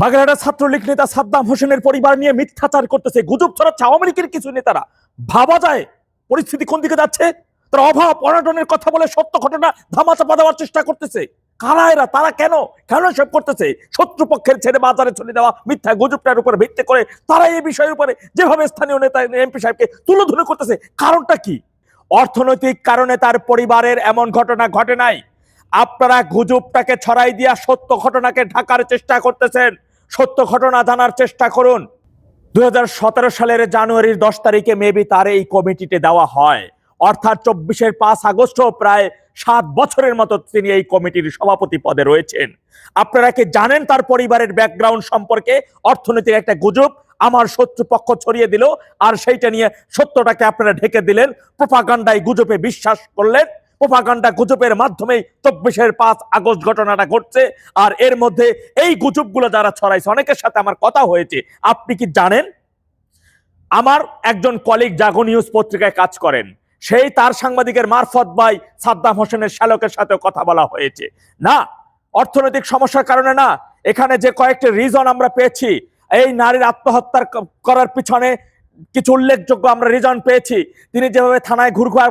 বাগেরহাটের ছাত্রলীগ নেতা সাদ্দাম হোসেনের পরিবার নিয়ে মিথ্যাচার করতেছে। গুজব ছড়াচ্ছে আওয়ামী লীগের কিছু নেতারা। ভাবা যায়, পরিস্থিতি কোন দিকে যাচ্ছে? তারা অভাব, অনাটনের কথা বলে সত্য ঘটনা ধামাচাপা দেওয়ার চেষ্টা করতেছে। কারা এরা? তারা কেন? কেন সব করতেছে? শত্রুপক্ষের ছেড়ে বাজারে চলে দেওয়া মিথ্যা গুজবটার উপর ভিত্তি করে তারা এই বিষয়ের উপরে যেভাবে স্থানীয় নেতা, এমপি সাহেবকে তুলে ধরে করতেছে, কারণটা কি? অর্থনৈতিক কারণে তার পরিবারের এমন ঘটনা ঘটে নাই। আপনারা গুজবটাকে ছড়াই দিয়া সত্য ঘটনাকে ঢাকার চেষ্টা করতেছেন। সত্য ঘটনা জানার চেষ্টা করুন। দুই সালের জানুয়ারির দশ তারিখে মেবি তার এই কমিটিতে দেওয়া হয়। অর্থাৎ চব্বিশের পাঁচ আগস্ট প্রায় সাত বছরের মতো তিনি এই কমিটির সভাপতি পদে রয়েছেন। আপনারা কি জানেন তার পরিবারের ব্যাকগ্রাউন্ড সম্পর্কে? অর্থনৈতিক একটা গুজব আমার শত্রুপক্ষ ছড়িয়ে দিল, আর সেইটা নিয়ে সত্যটাকে আপনারা ঢেকে দিলেন, প্রোপাগান্ডায় গুজবে বিশ্বাস করলেন। প্রোপাগান্ডা গুজবের মাধ্যমেই চব্বিশের পাঁচ আগস্ট ঘটনাটা ঘটছে। আর এর মধ্যে এই গুজবগুলো যারা ছড়াইছে, অনেকের সাথে আমার কথা হয়েছে। আপনি কি জানেন? আমার একজন কলিগ জাগো নিউজ পত্রিকায় কাজ করেন। সেই তার সাংবাদিকের মারফত ভাই সাদ্দাম হোসেনের শ্যালকের সাথে কথা বলা হয়েছে। না, অর্থনৈতিক সমস্যার কারণে না। এখানে যে কয়েকটি রিজন আমরা পেয়েছি, এই নারীর আত্মহত্যার করার পিছনে কিছু উল্লেখযোগ্য আমরা রিজন পেয়েছি। তিনি যেভাবে থানায় ঘুরঘুর,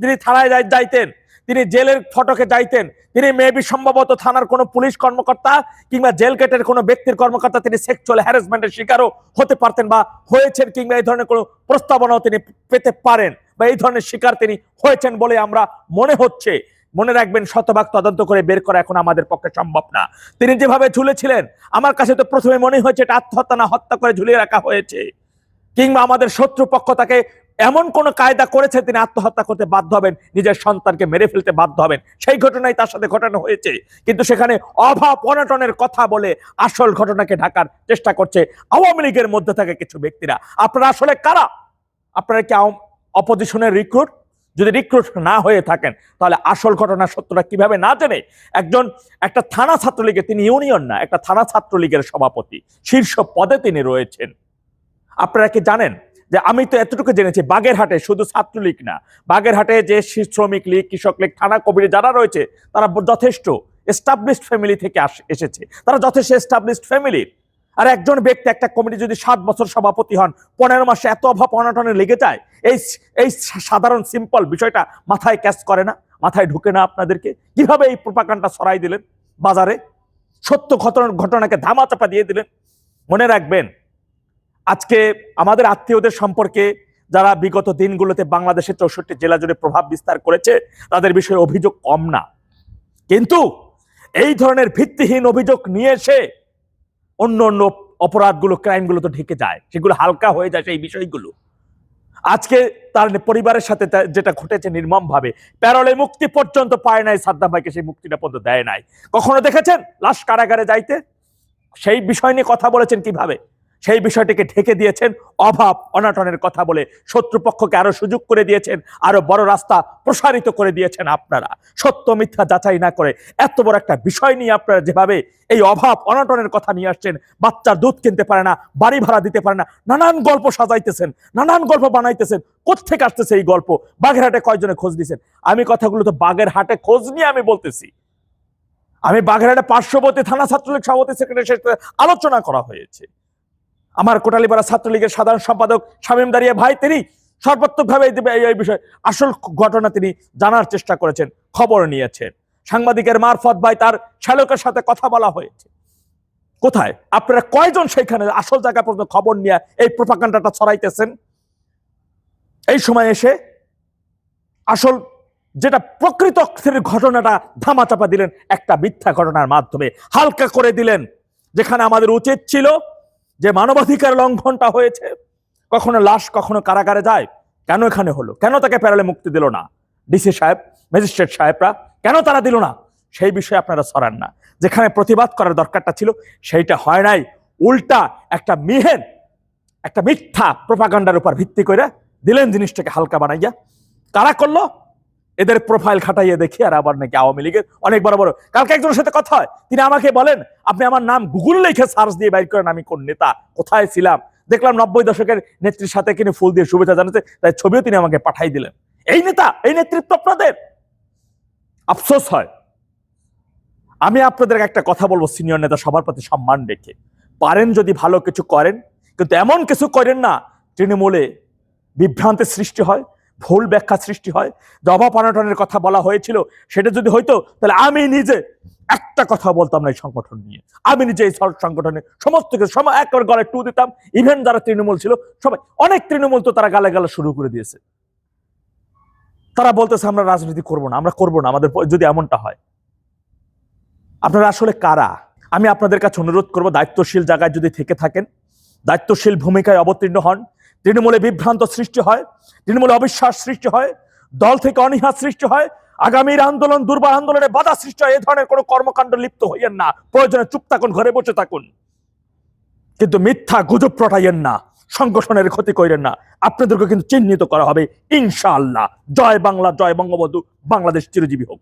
তিনি থানায় যাইতেন, তিনি জেলের ফটকে যাইতেন, তিনি মেবি সম্ভবত থানার কোনো পুলিশ কর্মকর্তা কিংবা জেল গেটের কোনো ব্যক্তির কর্মকর্তা, তিনি সেক্সুয়াল হ্যারাসমেন্টের শিকারও হতে পারতেন বা হয়েছেন কিংবা এই ধরনের কোনো প্রস্তাবনাও তিনি পেতে পারেন বা এই ধরনের শিকার তিনি হয়েছেন বলে আমরা মনে হচ্ছে। মনে রাখবেন, শতভাগ তদন্ত করে বের করা এখন আমাদের পক্ষে সম্ভব না। তিনি যেভাবে ঝুলেছিলেন, আমার কাছে তো প্রথমে মনে হয়েছে এটা আত্মহত্যা না হত্যা করে ঝুলিয়ে রাখা হয়েছে। কিংবা আমাদের শত্রুপক্ষ তাকে এমন কোন কায়দা করেছে তিনি আত্মহত্যা করতে বাধ্য হবেন, নিজের সন্তানকে মেরে ফেলতে বাধ্য হবেন। সেই ঘটনাই তার সাথে ঘটানো হয়েছে। কিন্তু সেখানে অভাব অনটনের কথা বলে আসল ঘটনাকে ঢাকার চেষ্টা করছে আওয়ামী লীগের মধ্যে থেকে কিছু ব্যক্তিরা। আপনারা আসলে কারা? আপনারা কি অপোজিশনের রিক্রুট যদি রিক্রুট না হয়ে থাকেন, তাহলে আসল ঘটনা সত্যটা কীভাবে না জেনে? একজন একটা থানা ছাত্রলীগের তিনি ইউনিয়ন না, একটা থানা ছাত্রলীগের সভাপতি। শীর্ষ পদে তিনি রয়েছেন। আপনারা কি জানেন যে আমি তো এতটুকু জেনেছি, বাগেরহাটে শুধু ছাত্রলীগ না, বাগেরহাটে যে শ্রমিক লীগ, কৃষক লীগ, থানা কবির যারা রয়েছে, তারা যথেষ্ট এস্টাবলিশড ফ্যামিলি থেকে এসেছে। তারা যথেষ্ট এস্টাবলিশড ফ্যামিলির আর একজন ব্যক্তি, একটা কমিটি যদি সাত বছর সভাপতি হন, পনেরো মাসে এত অভাব অনটনে লেগে যায়, এই এই সাধারণ সিম্পল বিষয়টা মাথায় ক্যাচ করে না, মাথায় ঢুকে না আপনাদেরকে? কীভাবে এই প্রোপাকানটা সরাই দিলেন? বাজারে সত্য ঘটনা, ঘটনাকে ধামাচাপা দিয়ে দিলেন? মনে রাখবেন আজকে আমাদের আত্মীয়দের সম্পর্কে যারা বিগত দিনগুলোতে বাংলাদেশের চৌষট্টি জেলা জুড়ে প্রভাব বিস্তার করেছে, তাদের বিষয়ে অভিযোগ কম না। কিন্তু এই ধরনের ভিত্তিহীন অভিযোগ নিয়ে এসে অন্য অন্য অপরাধগুলো, ক্রাইমগুলো তো ঢেকে যায়, সেগুলো হালকা হয়ে যায় সেই বিষয়গুলো। আজকে তার পরিবারের সাথে যেটা ঘটেছে নির্মম ভাবে প্যারলে মুক্তি পর্যন্ত পায় নাই সাদ্দাম ভাইকে, সেই মুক্তিটা পর্যন্ত দেয় নাই। কখনো দেখেছেন লাশ কারাগারে যাইতে? সেই বিষয় নিয়ে কথা বলেছেন কীভাবে? সেই বিষয়টিকে ঢেকে দিয়েছেন অভাব অনাটনের কথা বলে। শত্রুপক্ষকে আরও সুযোগ করে দিয়েছেন, আরও বড় রাস্তা প্রসারিত করে দিয়েছেন আপনারা। সত্য মিথ্যা যাচাই না করে এত বড় একটা বিষয় নিয়ে আপনারা যেভাবে এই অভাব অনাটনের কথা নিয়ে আসছেন বাচ্চার দুধ কিনতে পারে না, বাড়ি ভাড়া দিতে পারে না, নানান গল্প সাজাইতেছেন, নানান গল্প বানাইতেছেন কোথেকে আসতেছে এই গল্প? বাগেরহাটে কয়জনে খোঁজ দিয়েছেন আমি কথাগুলো তো বাগেরহাটে খোঁজ নিয়ে আমি বলতেছি। আমি বাগেরহাটে পার্শ্ববর্তী থানা ছাত্রলীগ সভাপতি সেক্রেটারি আলোচনা করা হয়েছে। আমার কোটালীপাড়া ছাত্রলীগের সাধারণ সম্পাদক শামীম দাঁড়িয়ে ভাই, তিনি সর্বাত্মকভাবে এই বিষয় আসল ঘটনা তিনি জানার চেষ্টা করেছেন, খবর নিয়েছেন। সাংবাদিকের মারফত ভাই তার শ্যালকের সাথে কথা বলা হয়েছে। কোথায়? আপনারা কয়জন সেখানে আসল জায়গা পর্যন্ত খবর নিয়ে এই প্রপাকাণ্ডাটা ছড়াইতেছেন? এই সময় এসে আসল যেটা প্রকৃত ঘটনাটা ধামাচাপা দিলেন একটা মিথ্যা ঘটনার মাধ্যমে, হালকা করে দিলেন, যেখানে আমাদের উচিত ছিল যে মানবাধিকার লঙ্ঘনটা হয়েছে, কখনো লাশ, কখনো কারাগারে যায়, কেন এখানে হলো? কেন তাকে প্যারালে মুক্তি দিল না? ডিসি সাহেব, ম্যাজিস্ট্রেট সাহেবরা কেন তারা দিল না? সেই বিষয়ে আপনারা সরান না। যেখানে প্রতিবাদ করার দরকারটা ছিল, সেইটা হয় নাই। উল্টা একটা মিহেন, একটা মিথ্যা প্রপাগান্ডার উপর ভিত্তি করে দিলেন জিনিসটাকে হালকা বানাইয়া। কারা করল? এদের প্রোফাইল খাটাইয়ে দেখি আর আবার নাকি আওয়ামী লীগের অনেক বড় বড়। কালকে একজনের সাথে কথা হয়, তিনি আমাকে বলেন, আপনি আমার নাম গুগল লিখে সার্চ দিয়ে বাইর করেন, আমি কোন নেতা, কোথায় ছিলাম? দেখলাম নব্বই দশকের নেত্রীর সাথে কিনে ফুল দিয়ে শুভেচ্ছা জানাতে তাই ছবিও তিনি আমাকে পাঠাই দিলেন। এই নেতা, এই নেতৃত্ব আপনাদের? আফসোস হয়। আমি আপনাদের একটা কথা বলব সিনিয়র নেতা সবার প্রতি সম্মান রেখে। পারেন যদি ভালো কিছু করেন, কিন্তু এমন কিছু করেন না, তৃণমূলে বিভ্রান্তের সৃষ্টি হয় ভুল ব্যাখ্যা সৃষ্টি হয় যে অভাব অনটনের কথা বলা হয়েছিল, সেটা যদি হইতো, তাহলে আমি নিজে একটা কথা বলতাম না এই সংগঠন নিয়ে। আমি নিজে এই সংগঠনে সমস্ত কিছু সময় একবার গলায় টু দিতাম। ইভেন যারা তৃণমূল ছিল, সবাই, অনেক তৃণমূল তো তারা গালে শুরু করে দিয়েছে। তারা বলতেছে, আমরা রাজনীতি করব না, আমরা করব না, আমাদের যদি এমনটা হয়। আপনারা আসলে কারা? আমি আপনাদের কাছে অনুরোধ করব, দায়িত্বশীল জায়গায় যদি থেকে থাকেন, দায়িত্বশীল ভূমিকায় অবতীর্ণ হন তৃণমূলে বিভ্রান্ত সৃষ্টি হয়, তৃণমূলে অবিশ্বাস সৃষ্টি হয়, দল থেকে অনীহা সৃষ্টি হয়, আগামীর আন্দোলন, দুর্বার আন্দোলনে বাধা সৃষ্টি হয়, এ ধরনের কোনো কর্মকাণ্ড লিপ্ত হইয়েন না। প্রয়োজনে চুপ থাকুন, ঘরে বসে থাকুন। কিন্তু মিথ্যা গুজব প্রটাইয়েন না, সংগঠনের ক্ষতি করেন না। আপনাদেরকে কিন্তু চিহ্নিত করা হবে, ইনশাআল্লাহ। জয় বাংলা, জয় বঙ্গবন্ধু, বাংলাদেশ চিরজীবী হোক।